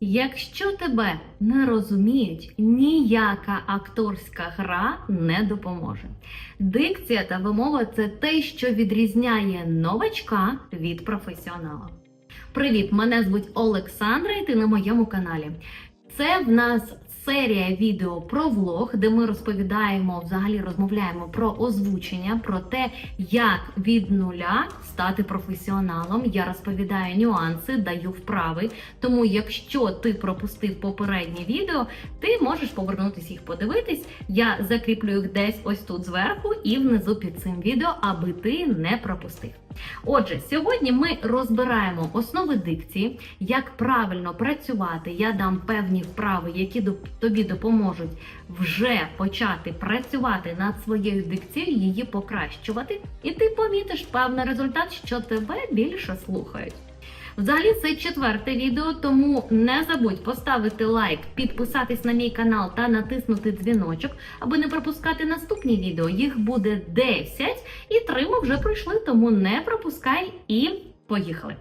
Якщо тебе не розуміють, ніяка акторська гра не допоможе. Дикція та вимова це те, що відрізняє новачка від професіонала. Привіт! Мене звуть Олександра, і ти на моєму каналі. Це в нас серія відео про влог, де ми розповідаємо, взагалі розмовляємо про озвучення, про те, як від нуля стати професіоналом. Я розповідаю нюанси, даю вправи. Тому, якщо ти пропустив попереднє відео, ти можеш повернутися їх подивитись. Я закріплю їх десь ось тут зверху і внизу під цим відео, аби ти не пропустив. Отже, сьогодні ми розбираємо основи дикції, як правильно працювати. Я дам певні вправи, які тобі допоможуть вже почати працювати над своєю дикцією, її покращувати, і ти помітиш певний результат, що тебе більше слухають. Взагалі це четверте відео, тому не забудь поставити лайк, підписатись на мій канал та натиснути дзвіночок, аби не пропускати наступні відео. Їх буде 10 і три ми вже пройшли, тому не пропускай і поїхали.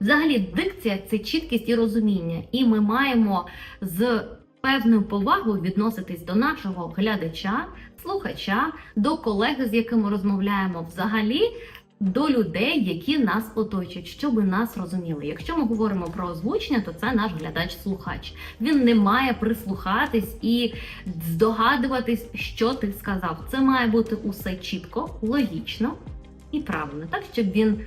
Взагалі, дикція це чіткість і розуміння, і ми маємо з певною повагою відноситись до нашого глядача, слухача, до колеги, з якими розмовляємо, взагалі до людей, які нас оточують, щоб нас розуміли. Якщо ми говоримо про озвучення, то це наш глядач-слухач. Він не має прислухатись і здогадуватись, що ти сказав. Це має бути усе чітко, логічно і правильно, так щоб він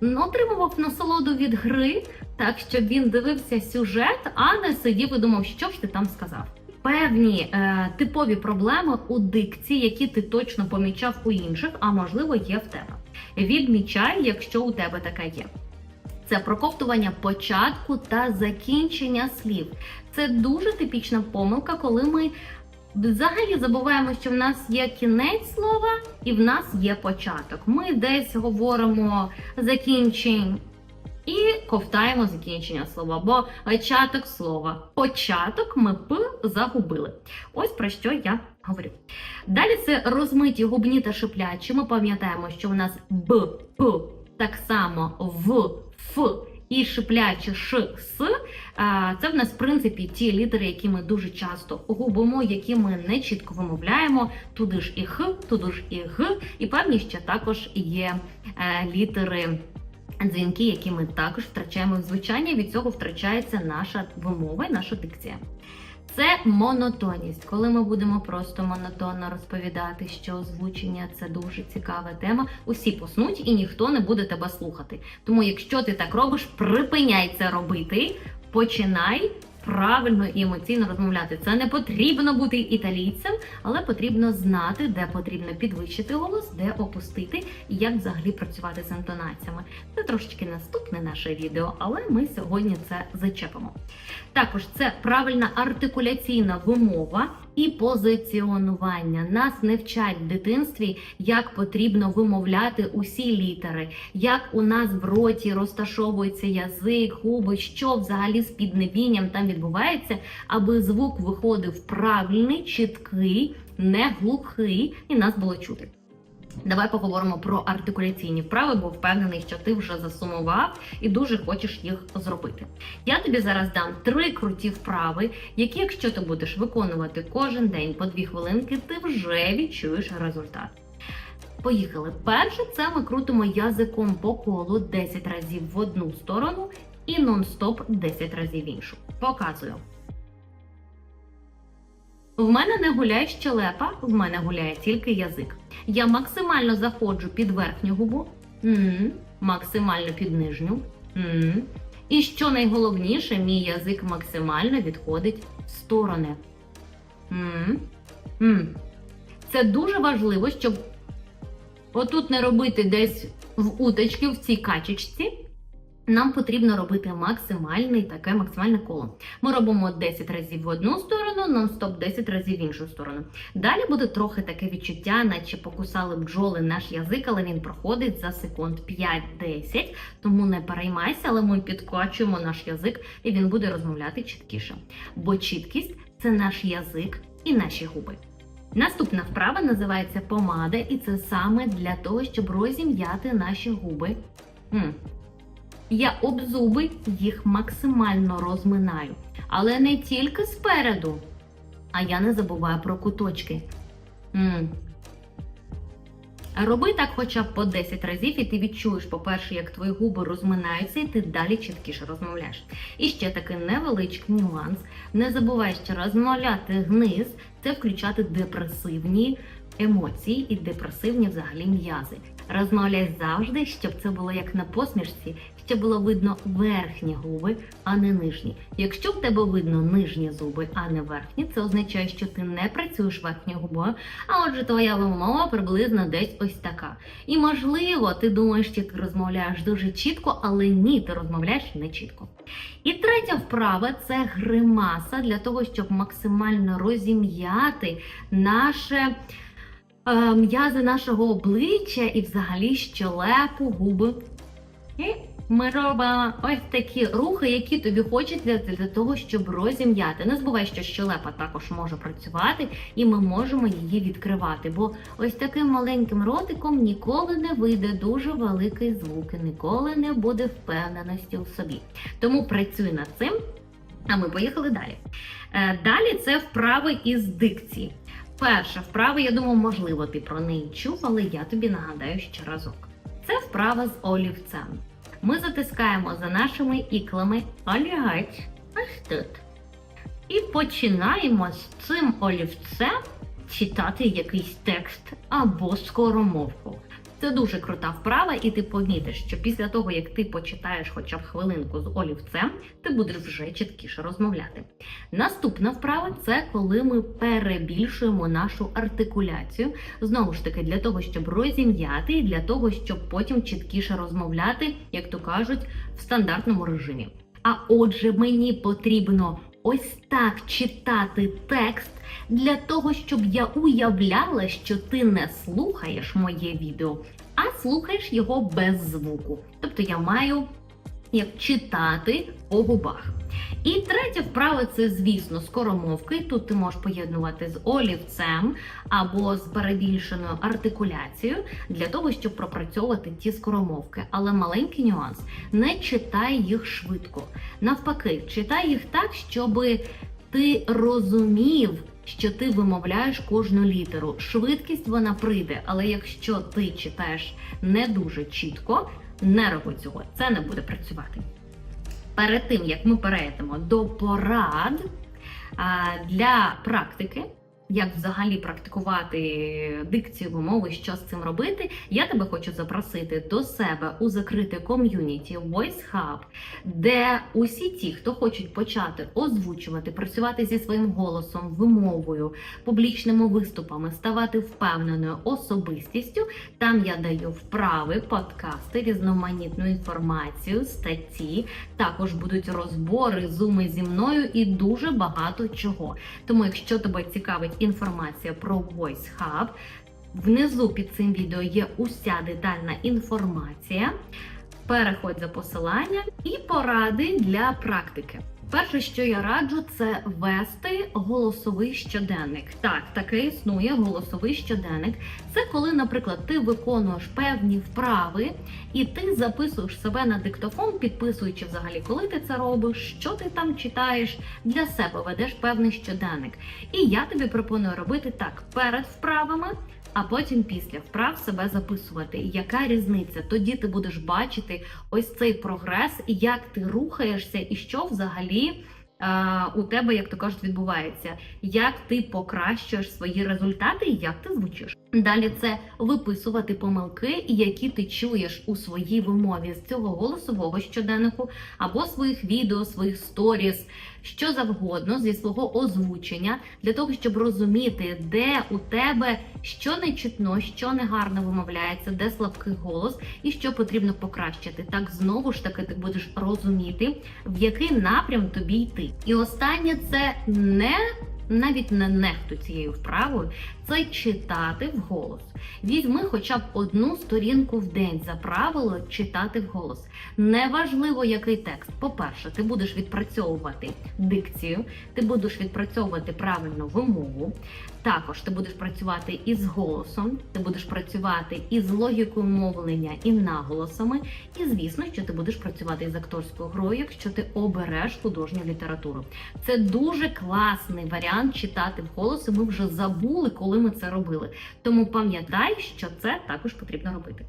отримував насолоду від гри, так щоб він дивився сюжет, а не сидів і думав, що ж ти там сказав. Певні е, типові проблеми у дикції, які ти точно помічав у інших, а можливо є в тебе. Відмічай, якщо у тебе така є. Це проковтування початку та закінчення слів. Це дуже типічна помилка, коли ми взагалі забуваємо, що в нас є кінець слова і в нас є початок. Ми десь говоримо закінчень ковтаємо закінчення слова, бо початок слова. Початок ми п загубили. Ось про що я говорю. Далі це розмиті губні та шиплячі. Ми пам'ятаємо, що у нас б, п, так само в, ф і шиплячі ш, с. Це в нас, в принципі, ті літери, які ми дуже часто губимо, які ми не чітко вимовляємо. Туди ж і х, туди ж і г, і певні ще також є е, літери. Дзвінки, які ми також втрачаємо в звучання. від цього втрачається наша вимова і наша дикція. Це монотонність, коли ми будемо просто монотонно розповідати, що озвучення це дуже цікава тема. Усі поснуть і ніхто не буде тебе слухати. Тому, якщо ти так робиш, припиняй це робити, починай правильно і емоційно розмовляти. Це не потрібно бути італійцем, але потрібно знати, де потрібно підвищити голос, де опустити і як взагалі працювати з інтонаціями. Це трошечки наступне наше відео, але ми сьогодні це зачепимо. Також це правильна артикуляційна вимова і позиціонування. Нас не вчать в дитинстві, як потрібно вимовляти усі літери, як у нас в роті розташовується язик, губи, що взагалі з піднебінням там відбувається, аби звук виходив правильний, чіткий, не глухий, і нас було чути. Давай поговоримо про артикуляційні вправи, бо впевнений, що ти вже засумував і дуже хочеш їх зробити. Я тобі зараз дам три круті вправи, які, якщо ти будеш виконувати кожен день по дві хвилинки, ти вже відчуєш результат. Поїхали. Перше, це ми крутимо язиком по колу 10 разів в одну сторону і нон-стоп 10 разів в іншу. Показую. В мене не гуляє щелепа, в мене гуляє тільки язик. Я максимально заходжу під верхню губу, максимально під нижню. І що найголовніше, мій язик максимально відходить в сторони. Це дуже важливо, щоб отут не робити десь в уточки в цій качечці. Нам потрібно робити максимальне таке максимальне коло. Ми робимо 10 разів в одну сторону, нон-стоп 10 разів в іншу сторону. Далі буде трохи таке відчуття, наче покусали бджоли наш язик, але він проходить за секунд 5-10. Тому не переймайся, але ми підкочуємо наш язик і він буде розмовляти чіткіше. Бо чіткість це наш язик і наші губи. Наступна вправа називається помада, і це саме для того, щоб розім'яти наші губи. М. Я об зуби їх максимально розминаю. Але не тільки спереду, а я не забуваю про куточки. м Роби так хоча б по 10 разів, і ти відчуєш, по-перше, як твої губи розминаються, і ти далі чіткіше розмовляєш. І ще такий невеличкий нюанс. Не забувай, що розмовляти вниз це включати депресивні емоції і депресивні взагалі м'язи. Розмовляй завжди, щоб це було як на посмішці, щоб було видно верхні губи, а не нижні. Якщо в тебе видно нижні зуби, а не верхні, це означає, що ти не працюєш верхньою губою, а отже, твоя вимова приблизно десь ось така. І можливо, ти думаєш, що ти розмовляєш дуже чітко, але ні, ти розмовляєш не чітко. І третя вправа це гримаса для того, щоб максимально розім'яти наше. Е, М'язи нашого обличчя і взагалі щелепу, губи. І ми робимо ось такі рухи, які тобі хочеться для того, щоб розім'яти. Не забувай, що щелепа також може працювати, і ми можемо її відкривати. Бо ось таким маленьким ротиком ніколи не вийде дуже великий звук, і ніколи не буде впевненості у собі. Тому працюй над цим. А ми поїхали далі. Е, Далі це вправи із дикції. Перша вправа, я думаю, можливо, ти про неї чув, але я тобі нагадаю ще разок. Це вправа з олівцем. Ми затискаємо за нашими іклами олівець ось тут. І починаємо з цим олівцем читати якийсь текст або скоромовку. Це дуже крута вправа, і ти помітиш, що після того, як ти почитаєш хоча б хвилинку з олівцем, ти будеш вже чіткіше розмовляти. Наступна вправа це коли ми перебільшуємо нашу артикуляцію. Знову ж таки, для того, щоб розім'яти, і для того, щоб потім чіткіше розмовляти, як то кажуть, в стандартному режимі. А отже, мені потрібно ось так читати текст для того, щоб я уявляла, що ти не слухаєш моє відео, а слухаєш його без звуку. Тобто я маю як читати по губах. І третя вправа це, звісно, скоромовки. Тут ти можеш поєднувати з олівцем або з перебільшеною артикуляцією для того, щоб пропрацьовувати ті скоромовки. Але маленький нюанс: не читай їх швидко. Навпаки, читай їх так, щоб ти розумів, що ти вимовляєш кожну літеру. Швидкість вона прийде, але якщо ти читаєш не дуже чітко, не роби цього, це не буде працювати. Перед тим як ми перейдемо до порад для практики, як взагалі практикувати дикцію вимови, що з цим робити, я тебе хочу запросити до себе у закрите ком'юніті Voice Hub, де усі ті, хто хочуть почати озвучувати, працювати зі своїм голосом, вимовою, публічними виступами, ставати впевненою особистістю. Там я даю вправи, подкасти, різноманітну інформацію, статті. Також будуть розбори, зуми зі мною і дуже багато чого. Тому, якщо тебе цікавить інформація про Voice Hub, внизу під цим відео є уся детальна інформація. Переходь за посилання і поради для практики. Перше, що я раджу, це вести голосовий щоденник. Так, таке існує голосовий щоденник. Це коли, наприклад, ти виконуєш певні вправи, і ти записуєш себе на диктофон, підписуючи взагалі, коли ти це робиш, що ти там читаєш, для себе ведеш певний щоденник. І я тобі пропоную робити так перед вправами. А потім після вправ себе записувати. Яка різниця? Тоді ти будеш бачити ось цей прогрес, як ти рухаєшся, і що взагалі е, у тебе, як то кажуть, відбувається, як ти покращуєш свої результати і як ти звучиш. Далі це виписувати помилки, які ти чуєш у своїй вимові з цього голосового щоденнику, або своїх відео, своїх сторіс, що завгодно зі свого озвучення, для того, щоб розуміти, де у тебе що не чутно, що не гарно вимовляється, де слабкий голос і що потрібно покращити. Так знову ж таки ти будеш розуміти, в який напрям тобі йти. І останнє це не навіть не нехту цією вправою, це читати вголос. Візьми хоча б одну сторінку в день за правило читати вголос. Неважливо, який текст. По-перше, ти будеш відпрацьовувати дикцію, ти будеш відпрацьовувати правильну вимову. Також ти будеш працювати із голосом, ти будеш працювати із логікою мовлення і наголосами. І звісно, що ти будеш працювати із акторською грою, якщо ти обереш художню літературу. Це дуже класний варіант читати вголос. Ми вже забули, коли ми це робили. Тому пам'ятай, що це також потрібно робити.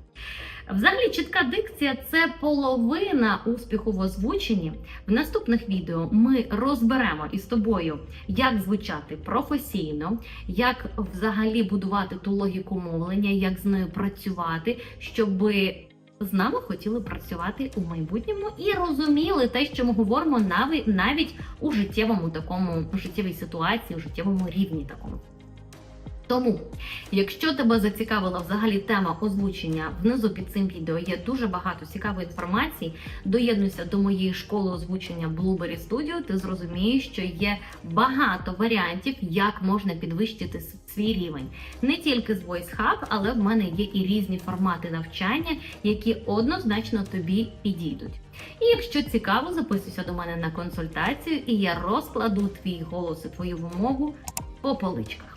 Взагалі, чітка дикція це половина успіху в озвученні. В наступних відео ми розберемо із тобою, як звучати професійно, як взагалі будувати ту логіку мовлення, як з нею працювати, щоби з нами хотіли працювати у майбутньому і розуміли те, що ми говоримо навіть навіть у життєвому такому у життєвій ситуації, у життєвому рівні такому. Тому, якщо тебе зацікавила взагалі тема озвучення, внизу під цим відео є дуже багато цікавої інформації. Доєднуйся до моєї школи озвучення Blueberry Studio, ти зрозумієш, що є багато варіантів, як можна підвищити свій рівень. Не тільки з Voice Hub, але в мене є і різні формати навчання, які однозначно тобі підійдуть. І якщо цікаво, записуйся до мене на консультацію, і я розкладу твій голос і твою вимогу по поличках.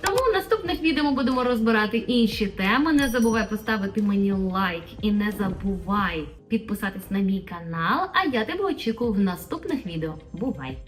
Тому в наступних відео ми будемо розбирати інші теми. Не забувай поставити мені лайк і не забувай підписатись на мій канал. А я тебе очікую в наступних відео. Бувай!